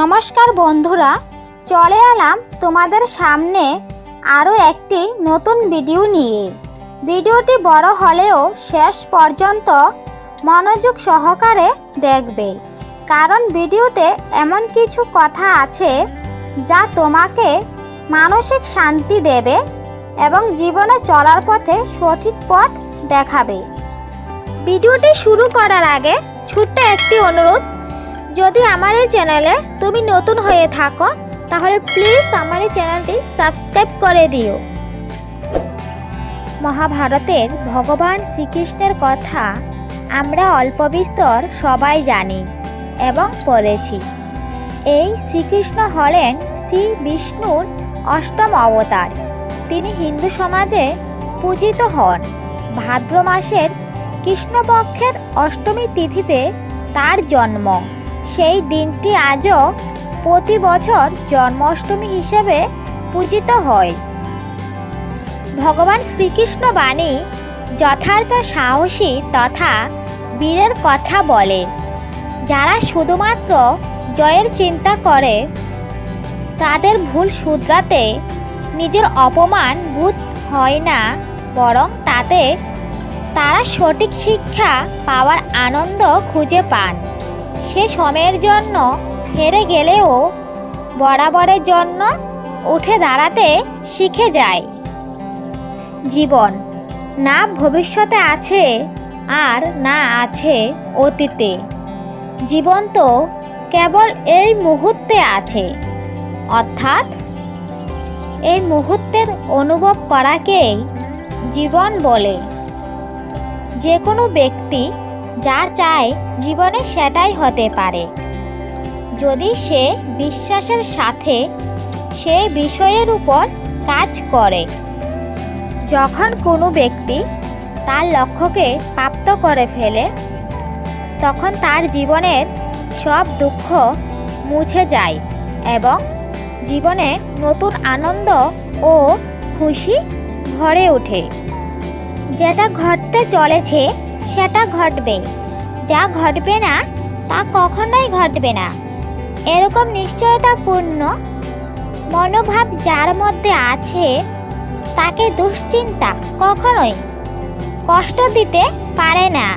নমস্কার বন্ধুরা, চলে এলাম তোমাদের সামনে আরও একটি নতুন ভিডিও নিয়ে। ভিডিওটি বড় হলেও শেষ পর্যন্ত মনোযোগ সহকারে দেখবে, কারণ ভিডিওতে এমন কিছু কথা আছে যা তোমাকে মানসিক শান্তি দেবে এবং জীবনে চলার পথে সঠিক পথ দেখাবে। ভিডিওটি শুরু করার আগে ছোট্ট একটি অনুরোধ যদি আমার এই চ্যানেলে তুমি নতুন হয়ে থাকো, তাহলে প্লিজ আমার এই চ্যানেলটি সাবস্ক্রাইব করে দিও। মহাভারতের ভগবান শ্রীকৃষ্ণের কথা আমরা অল্প বিস্তর সবাই জানি এবং পড়েছি। এই শ্রীকৃষ্ণ হলেন শ্রী বিষ্ণুর অষ্টম অবতার। তিনি হিন্দু সমাজে পূজিত হন। ভাদ্র মাসের কৃষ্ণপক্ষের অষ্টমী তিথিতে তার জন্ম। সেই দিনটি আজও প্রতি বছর জন্মাষ্টমী হিসেবে পূজিত হয়। ভগবান শ্রীকৃষ্ণ বাণী যথার্থ সাহসী তথা বীরের কথা বলে, যারা শুধুমাত্র জয়ের চিন্তা করে, তাদের ভুল শুধরাতে নিজের অপমান বোধ হয় না, বরং তাতে তারা সঠিক শিক্ষা পাওয়ার আনন্দ খুঁজে পান। সে সময়ের জন্য হেরে গেলেও বরাবরের জন্য উঠে দাঁড়াতে শিখে যায়। জীবন না ভবিষ্যতে আছে আর না আছে অতীতে। জীবন তো কেবল এই মুহূর্তে আছে। অর্থাৎ এই মুহূর্তের অনুভব করাকেই জীবন বলে। যে কোনো ব্যক্তি যা চায় জীবনে সেটাই হতে পারে। যদি সে বিশ্বাসের সাথে সে বিষয়ের উপর কাজ করে, যখন কোনো ব্যক্তি তার লক্ষ্যকে প্রাপ্ত করে ফেলে, তখন তার জীবনের সব দুঃখ মুছে যায় এবং জীবনে নতুন আনন্দ ও খুশি ভরে ওঠে। যেটা ঘটতে চলেছে সেটা ঘটবে যা ঘটবে না, তা কখনোই ঘটবে না। এরকম নিশ্চয়তাপূর্ণ মনোভাব যার মধ্যে আছে, তাকে দুশ্চিন্তা কখনোই কষ্ট দিতে পারে না।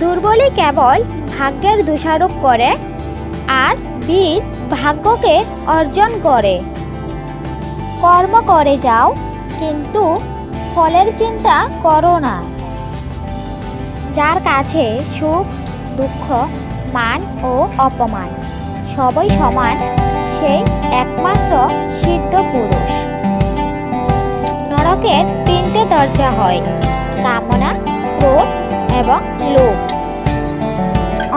দুর্বলই কেবল ভাগ্যের দোষারোপ করে আর বীর ভাগ্যকে অর্জন করে। কর্ম করে যাও, কিন্তু ফলের চিন্তা করো না। যার কাছে সুখ, দুঃখ, মান ও অপমান। সবই সমান, সেই একমাত্র সিদ্ধ পুরুষ। নরকের তিনটে দরজা হয়, কামনা, ক্রোধ এবং লোভ।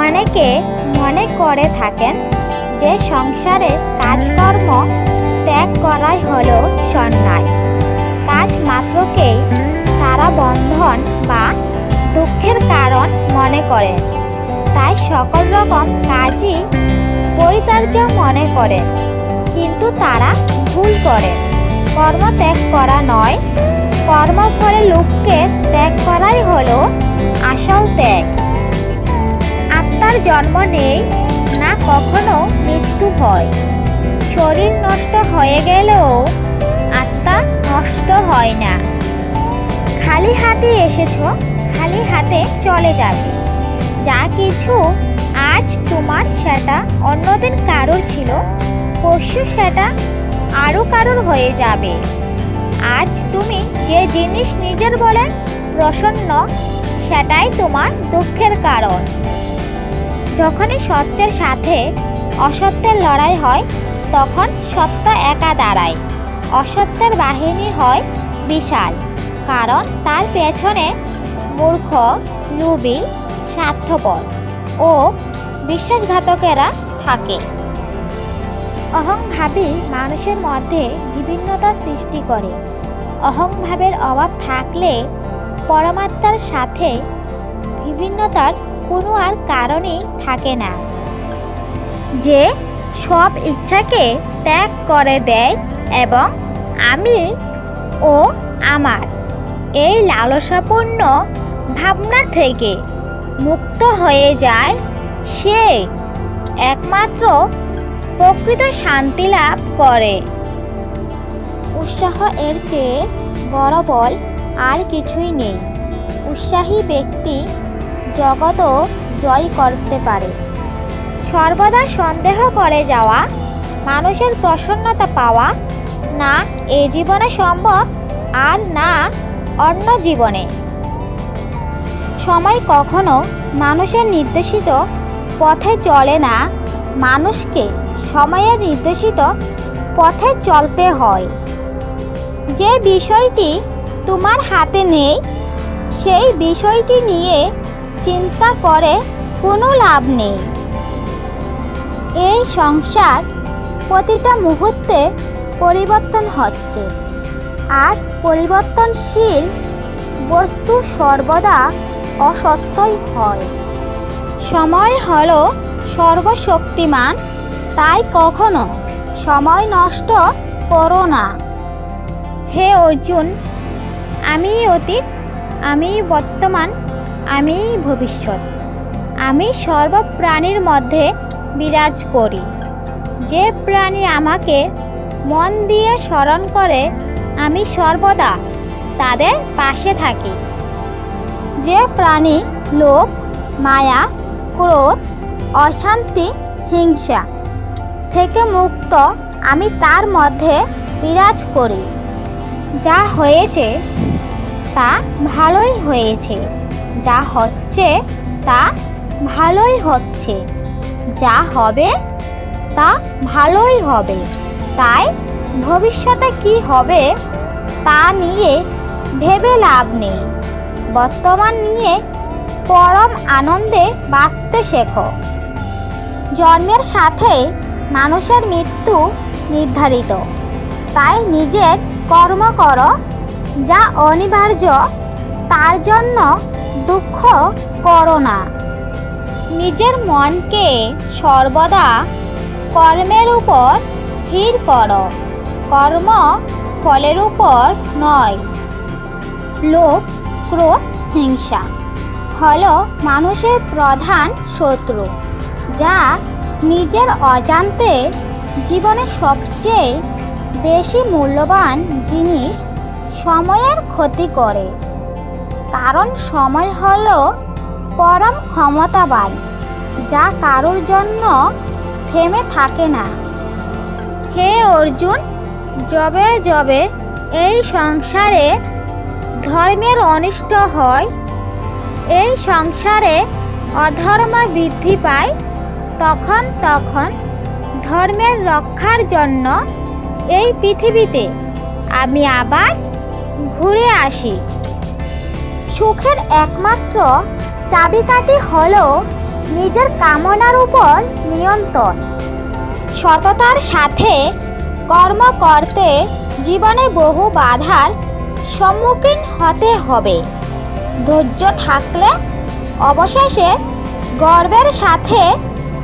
অনেকে মনে করে থাকেন যে সংসারে কাজকর্ম ত্যাগ করাই হল সন্ন্যাস। কাজ মাত্রকেই তারা বন্ধন বা দুঃখের কারণ মনে করেন তাই সকল রকম কাজই পরিতার্য মনে করেন কিন্তু তারা ভুল করে। কর্ম ত্যাগ করা নয়। কর্মফলে লোককে ত্যাগ করাই হলো আসল ত্যাগ। আত্মার জন্ম নেই, না কখনো মৃত্যু হয়। শরীর নষ্ট হয়ে গেলেও আত্মা নষ্ট হয় না। খালি হাতে এসেছ খালি হাতে চলে যাবে। যা কিছু আজ তোমার সেটা অন্যদিন কারোর ছিল, পরশু সেটা আরও কারোর হয়ে যাবে। আজ তুমি যে জিনিস নিজের বলে প্রসন্ন, সেটাই তোমার দুঃখের কারণ। যখনই সত্যের সাথে অসত্যের লড়াই হয়, তখন সত্য একা দাঁড়ায়। অসত্যের বাহিনী হয় বিশাল, কারণ তার পেছনে মূর্খ লুবি স্বার্থপর ও বিশ্বাসঘাতকেরা থাকে। অহংভাবই মানুষের মধ্যে বিভিন্নতা সৃষ্টি করে। অহংভাবের অভাব থাকলে পরমাত্মার সাথে বিভিন্নতার কোনো আর কারণই থাকে না। যে সব ইচ্ছাকে ত্যাগ করে দেয় এবং আমি ও আমার, এই লালসাপূর্ণ ভাবনা থেকে মুক্ত হয়ে যায় সে একমাত্র প্রকৃত শান্তি লাভ করে। উৎসাহ এর চেয়ে বড় বল আর কিছুই নেই। উৎসাহী ব্যক্তি জগতও জয় করতে পারে। সর্বদা সন্দেহ করে যাওয়া, মানুষের প্রসন্নতা পাওয়া না এ জীবনে সম্ভব আর না অন্য জীবনে। সময় কখনো মানুষের নির্দেশিত পথে চলে না। মানুষকে সময়ের নির্দেশিত পথে চলতে হয়। যে বিষয়টি তোমার হাতে নেই, সেই বিষয়টি নিয়ে চিন্তা করে কোনো লাভ নেই। এই সংসার প্রতিটা মুহূর্তে পরিবর্তন হচ্ছে আর পরিবর্তনশীল বস্তু সর্বদা অসত্যই হয়। সময় হলো সর্বশক্তিমান তাই কখনো সময় নষ্ট করো না। হে অর্জুন, আমি অতীত, আমি বর্তমান, আমি ভবিষ্যৎ। আমি সর্বপ্রাণীর মধ্যে বিরাজ করি। যে প্রাণী আমাকে মন দিয়ে স্মরণ করে, আমি সর্বদা তাদের পাশে থাকি। যে প্রাণী, লোভ, মায়া, ক্রোধ, অশান্তি, হিংসা থেকে মুক্ত আমি তার মধ্যে বিরাজ করি। যা হয়েছে তা ভালোই হয়েছে। যা হচ্ছে তা ভালোই হচ্ছে। যা হবে তা ভালোই হবে। তাই ভবিষ্যতে কি হবে তা নিয়ে ভেবে লাভ নেই। বর্তমান নিয়ে পরম আনন্দে বাঁচতে শেখো। জন্মের সাথে মানুষের মৃত্যু নির্ধারিত। তাই নিজের কর্ম করো, যা অনিবার্য, তার জন্য দুঃখ করো না। নিজের মনকে সর্বদা কর্মের উপর স্থির করো। কর্ম ফলের উপর নয়। লোভ ক্রোধ হিংসা। হল মানুষের প্রধান শত্রু, যা নিজের অজান্তে জীবনের সবচেয়ে বেশি মূল্যবান জিনিস সময়ের ক্ষতি করে। কারণ সময় হল পরম ক্ষমতাবান, যা কারোর জন্য থেমে থাকে না। হে অর্জুন, যবে যবে এই সংসারে ধর্মের অনিষ্ট হয়, এই সংসারে অধর্ম বৃদ্ধি পায়, তখন তখন ধর্মের রক্ষার জন্য এই পৃথিবীতে আমি আবার ঘুরে আসি। সুখের একমাত্র চাবিকাঠি হল নিজের কামনার উপর নিয়ন্ত্রণ। সততার সাথে কর্ম করতে জীবনে বহু বাধার সম্মুখীন হতে হবে। ধৈর্য থাকলে অবশেষে গর্বের সাথে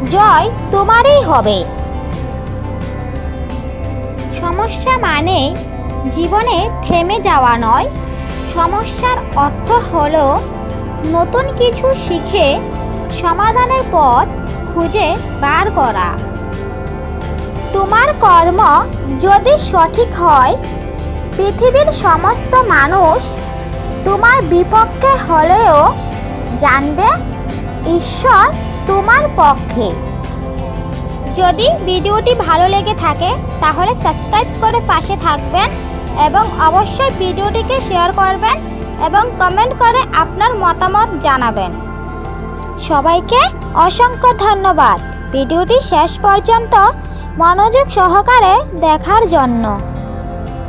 জয় তোমারই হবে। সমস্যা মানে জীবনে থেমে যাওয়া নয়। সমস্যার অর্থ হল নতুন কিছু শিখে সমাধানের পথ খুঁজে বার করা। তোমার কর্ম যদি সঠিক হয় পৃথিবীর সমস্ত মানুষ তোমার বিপক্ষে হলেও জানবে ঈশ্বর তোমার পক্ষে। যদি ভিডিওটি ভালো লেগে থাকে, তাহলে সাবস্ক্রাইব করে পাশে থাকবেন এবং অবশ্যই ভিডিওটিকে শেয়ার করবেন এবং কমেন্ট করে আপনার মতামত জানাবেন। সবাইকে অসংখ্য ধন্যবাদ। ভিডিওটি শেষ পর্যন্ত মনোযোগ সহকারে দেখার জন্য।